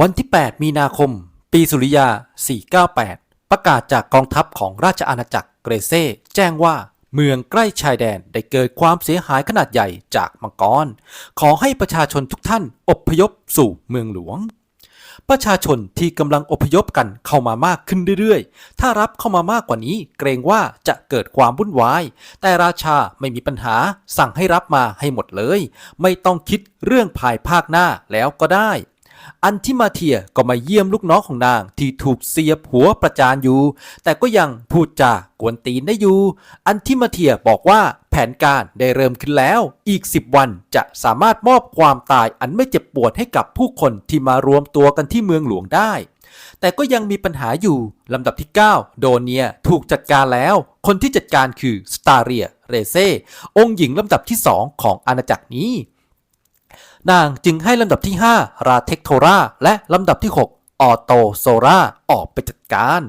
วันที่ 8 มีนาคม ปีสุริยา 498 ประกาศจากกองทัพของราชอาณาจักรเกรเซ่แจ้งว่าเมืองใกล้ชายแดนได้เกิดความเสียหายขนาดใหญ่จากมังกร ขอให้ประชาชนทุกท่านอพยพสู่เมืองหลวง ประชาชนที่กำลังอพยพกันเข้ามามากขึ้นเรื่อยๆ ถ้ารับเข้ามามากกว่านี้เกรงว่าจะเกิดความวุ่นวาย แต่ราชาไม่มีปัญหาสั่งให้รับมาให้หมดเลย ไม่ต้องคิดเรื่องภายภาคหน้าแล้วก็ได้ อันทิมาเทียก็มาเยี่ยมลูกน้องของนางที่ถูกเสียบหัวประจานอยู่ แต่ก็ยังพูดจากวนตีนได้อยู่ อันทิมาเทียบอกว่าแผนการได้เริ่มขึ้นแล้ว อีก 10 วันจะสามารถมอบความตายอันไม่เจ็บปวดให้กับผู้คนที่มารวมตัวกันที่เมืองหลวงได้ แต่ก็ยังมีปัญหาอยู่ลำดับที่ 9 โดเนียถูกจัดการแล้ว คนที่จัดการคือสตาเรียเรเซองค์หญิงลำดับที่ 2 ของอาณาจักรนี้ นางจึงให้ลำดับที่ 5 ราเทคโทราและลำดับที่ 6 ออโตโซราออกไปจัดการ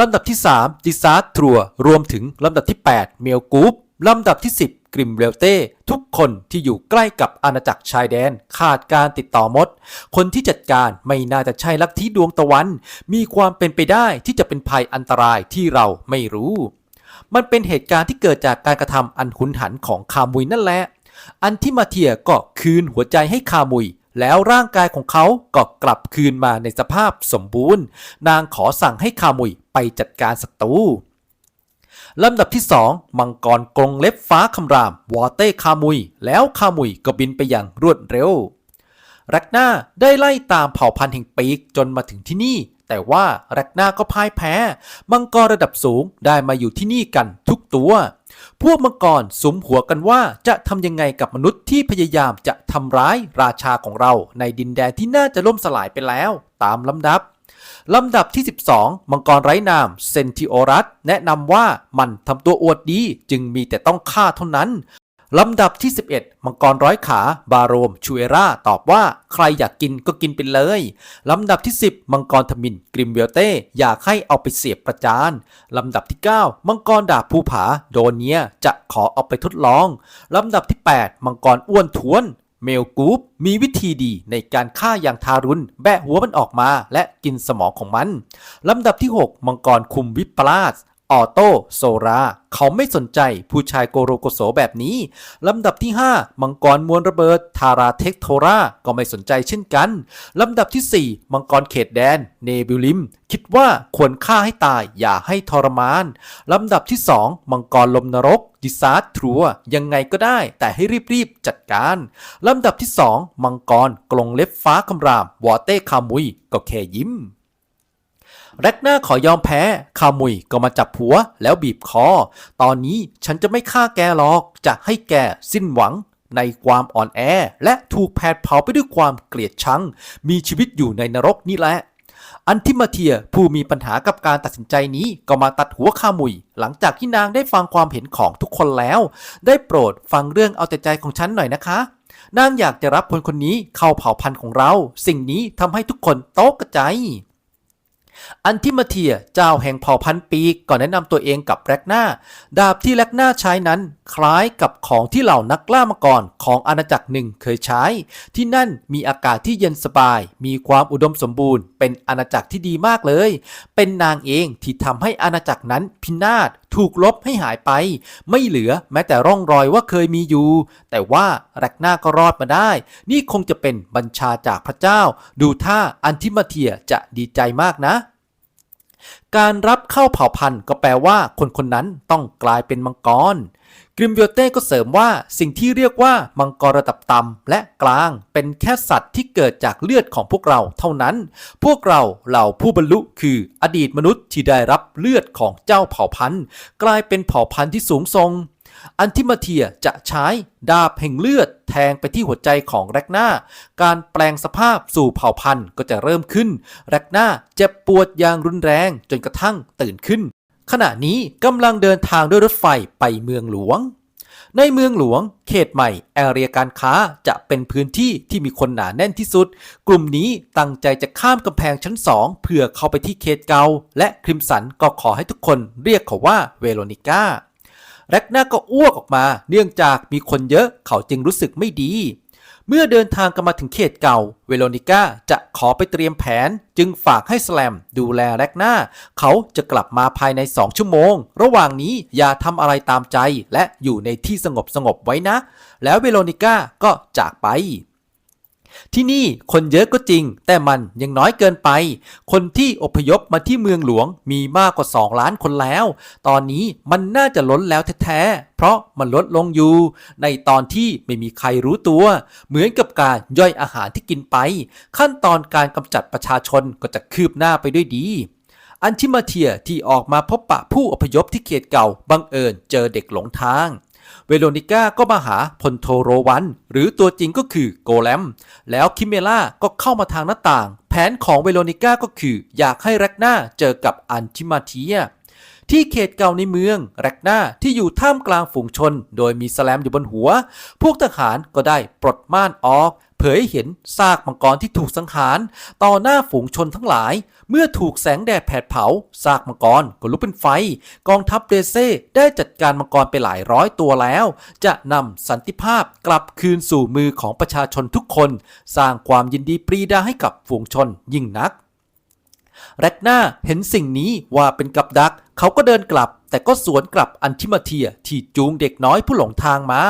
ลำดับที่ 3 ดิซาร์ทรัวรวมถึงลำดับที่ 8 เมลกูปลำดับที่ 10 กริมเรลเต้ ทุกคนที่อยู่ใกล้กับอาณาจักรชายแดนขาดการติดต่อมด คนที่จัดการไม่น่าจะใช่ลัทธิดวงตะวัน มีความเป็นไปได้ที่จะเป็นภัยอันตรายที่เราไม่รู้ มันเป็นเหตุการณ์ที่เกิดจากการกระทำอันหุนหันของคามุยนั่นแหละ อันที่มาเทียก็คืนหัวใจให้คามุย แล้วร่างกายของเขาก็กลับคืนมาในสภาพสมบูรณ์ นางขอสั่งให้คามุยไปจัดการศัตรูลำดับที่ 2 มังกรกรงเล็บฟ้าคำราม วอเต้คามุย แล้วคามุยก็บินไปอย่างรวดเร็วร็กนาได้ไล่ตามเผ่าพันธุ์แห่งปีกจนมาถึงที่นี่ แต่ว่าร็กนาก็พ่ายแพ้ มังกรระดับสูงได้มาอยู่ที่นี่กันทุกตัว พวกมังกรสุมหัวกันว่าจะทำยังไงกับมนุษย์ที่พยายามจะทำร้ายราชาของเราในดินแดนที่น่าจะล่มสลายไปแล้ว ตามลำดับลำดับที่ 12 มังกรไร้นามเซนติโอรัส แนะนำว่ามันทำตัวอวดดีจึงมีแต่ต้องฆ่าเท่านั้น ลำดับที่ 11 มังกรร้อยขา บาโรม ชูเอรา ตอบว่า ใครอยากกินก็กินไปเลย ลำดับที่ 10 มังกรทมิน กริมเวลเต้ อยากให้เอาไปเสียบประจาน ลำดับที่ 9 มังกรดาบภูผา โดเนียจะขอเอาไปทดลอง ลำดับที่ 8 มังกรอ้วนท้วน เมลกูปมีวิธีดีในการฆ่าอย่างทารุณ แบะหัวมันออกมาและกินสมองของมัน ลำดับที่ 6 มังกรคุมวิปลาส ออโต้โซรา เขาไม่สนใจผู้ชายโกโรโกโสแบบนี้ ลำดับที่ 5 มังกรมวลระเบิด ทาราเทคโทรา ก็ไม่สนใจเช่นกัน ลำดับที่ 4 มังกรเขตแดน เนบิลิม คิดว่าควรฆ่าให้ตายอย่าให้ทรมาน ลำดับที่ 2 มังกรลมนรกดิซาร์ทรัวยังไงก็ได้ แต่ให้รีบๆ จัดการ ลำดับที่ 2 มังกรกลงเล็บฟ้าคำราม วอเต้คามุย ก็แค่ยิ้ม แร็กนาขอยอมแพ้คามุยก็มาจับหัวแล้วบีบคอ ตอนนี้ฉันจะไม่ฆ่าแกหรอก จะให้แกสิ้นหวังในความอ่อนแอ และถูกแผดเผาไปด้วยความเกลียดชัง มีชีวิตอยู่ในนรกนี่แหละอันทิมาเทียผู้มีปัญหากับการตัดสินใจนี้ก็มาตัดหัวคามุย หลังจากที่นางได้ฟังความเห็นของทุกคนแล้ว ได้โปรดฟังเรื่องเอาแต่ใจของฉันหน่อยนะคะ นางอยากจะรับคนคนนี้เข้าเผ่าพันธุ์ของเรา สิ่งนี้ทำให้ทุกคนโต๊ะกระจาย อันทิมาเทียเจ้าแห่งเผ่าพันธุ์ปีก่อนแนะนำตัวเองกับแร็กนาดาบที่แร็กนาใช้นั้น คล้ายกับของที่เหล่านักล่ามาก่อนของอาณาจักรหนึ่งเคยใช้ ที่นั่นมีอากาศที่เย็นสบาย มีความอุดมสมบูรณ์ เป็นอาณาจักรที่ดีมากเลย เป็นนางเองที่ทำให้อาณาจักรนั้นพินาศถูกลบให้หายไป ไม่เหลือแม้แต่ร่องรอยว่าเคยมีอยู่ แต่ว่าแร็กนาก็รอดมาได้ นี่คงจะเป็นบัญชาจากพระเจ้า ดูท่าอันทิมาเทียจะดีใจมากนะ การรับเข้าเผ่าพันธุ์ก็แปลว่าคนคนนั้นต้องกลายเป็นมังกร กริมเวลเต้ก็เสริมว่าสิ่งที่เรียกว่ามังกรระดับต่ำและกลางเป็นแค่สัตว์ที่เกิดจากเลือดของพวกเราเท่านั้น พวกเราเหล่าผู้บรรลุคืออดีตมนุษย์ที่ได้รับเลือดของเจ้าเผ่าพันธุ์ กลายเป็นเผ่าพันธุ์ที่สูงทรง อันทิมาเทียจะใช้ดาบแห่งเลือดแทงไปที่หัวใจของแร็กนาการแปลงสภาพสู่เผ่าพันธุ์ก็จะเริ่มขึ้น แร็กนาเจ็บปวดอย่างรุนแรงจนกระทั่งตื่นขึ้น ขณะนี้กำลังเดินทางด้วยรถไฟไปเมืองหลวงในเมืองหลวง เขตใหม่ แอเรียการค้าจะเป็นพื้นที่ที่มีคนหนาแน่นที่สุด กลุ่มนี้ตั้งใจจะข้ามกำแพงชั้นสองเพื่อเข้าไปที่เขตเกาและคริมสันก็ขอให้ทุกคนเรียกเขาว่าเวโรนิก้า แร็กนาก็อ้วกออกมา เนื่องจากมีคนเยอะเขาจึงรู้สึกไม่ดี เมื่อเดินทางกันมาถึงเขตเก่า เวโรนิก้าจะขอไปเตรียมแผน จึงฝากให้สแลมดูแลแร็กหน้าเขาจะกลับมาภายใน2ชั่วโมง ระหว่างนี้อย่าทำอะไรตามใจและอยู่ในที่สงบสงบไว้นะ แล้วเวโรนิก้าก็จากไป ที่นี่คนเยอะก็จริง แต่มันยังน้อยเกินไป คนที่อพยพมาที่เมืองหลวงมีมากกว่า 2 ล้านคนแล้ว ตอนนี้มันน่าจะล้นแล้วแท้ๆ เพราะมันลดลงอยู่ ในตอนที่ไม่มีใครรู้ตัว เหมือนกับการย่อยอาหารที่กินไป ขั้นตอนการกำจัดประชาชนก็จะคืบหน้าไปด้วยดีอันชิมาเทียที่ออกมาพบปะผู้อพยพที่เขตเก่าบังเอิญเจอเด็กหลงทาง เวโรนิก้าก็มาหาพลโทโรวัน หรือตัวจริงก็คือโกแลม แล้วคิเมล่าก็เข้ามาทางหน้าต่าง แผนของเวโรนิก้าก็คือ อยากให้แรกนาเจอกับอันทิมาเทีย ที่เขตเก่าในเมือง แรกหน้าที่อยู่ท่ามกลางฝูงชน โดยมีสแลมอยู่บนหัว พวกทหารก็ได้ปลดม่านออกเผยเห็นซากมังกรที่ถูกสังหาร ต่อหน้าฝูงชนทั้งหลาย เมื่อถูกแสงแดดแผดเผาซากมังกรก็ลุกเป็นไฟ กองทัพเดเซ่ได้จัดการมังกรไปหลายร้อยตัวแล้ว จะนำสันติภาพกลับคืนสู่มือของประชาชนทุกคน สร้างความยินดีปรีดาให้กับฝูงชนยิ่งนักแรกหน้าเห็นสิ่งนี้ว่าเป็นกับดัก เขาก็เดินกลับ แต่ก็สวนกลับอันทิมาเทียที่จูงเด็กน้อยผู้หลงทางมา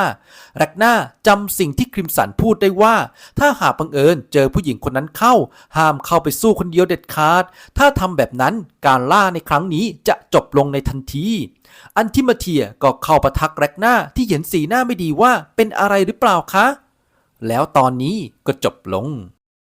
แรกหน้าจำสิ่งที่คริมสันพูดได้ว่า ถ้าหากบังเอิญเจอผู้หญิงคนนั้นเข้า ห้ามเข้าไปสู้คนเดียวเด็ดขาด ถ้าทำแบบนั้นการล่าในครั้งนี้จะจบลงในทันทีอันทิมาเทียก็เข้าประทักแรกหน้าที่เห็นสีหน้าไม่ดีว่าเป็นอะไรหรือเปล่าคะ แล้วตอนนี้ก็จบลง